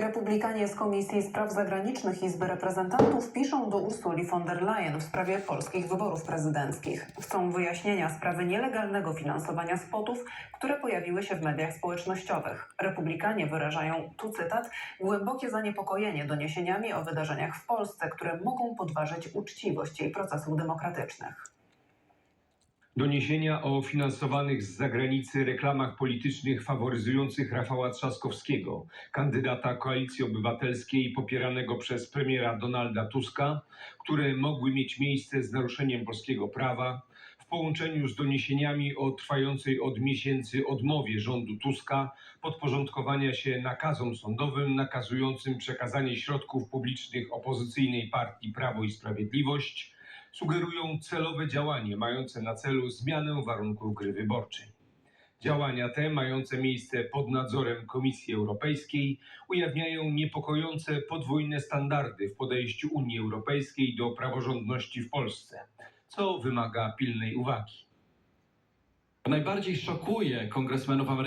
Republikanie z Komisji Spraw Zagranicznych Izby Reprezentantów piszą do Ursuli von der Leyen w sprawie polskich wyborów prezydenckich. Chcą wyjaśnienia sprawy nielegalnego finansowania spotów, które pojawiły się w mediach społecznościowych. Republikanie wyrażają, tu cytat, głębokie zaniepokojenie doniesieniami o wydarzeniach w Polsce, które mogą podważyć uczciwość jej procesów demokratycznych. Doniesienia o finansowanych z zagranicy reklamach politycznych faworyzujących Rafała Trzaskowskiego, kandydata Koalicji Obywatelskiej popieranego przez premiera Donalda Tuska, które mogły mieć miejsce z naruszeniem polskiego prawa, w połączeniu z doniesieniami o trwającej od miesięcy odmowie rządu Tuska podporządkowania się nakazom sądowym nakazującym przekazanie środków publicznych opozycyjnej partii Prawo i Sprawiedliwość, sugerują celowe działanie mające na celu zmianę warunków gry wyborczej. Działania te, mające miejsce pod nadzorem Komisji Europejskiej, ujawniają niepokojące podwójne standardy w podejściu Unii Europejskiej do praworządności w Polsce, co wymaga pilnej uwagi. Najbardziej szokuje kongresmenów amerykańskich.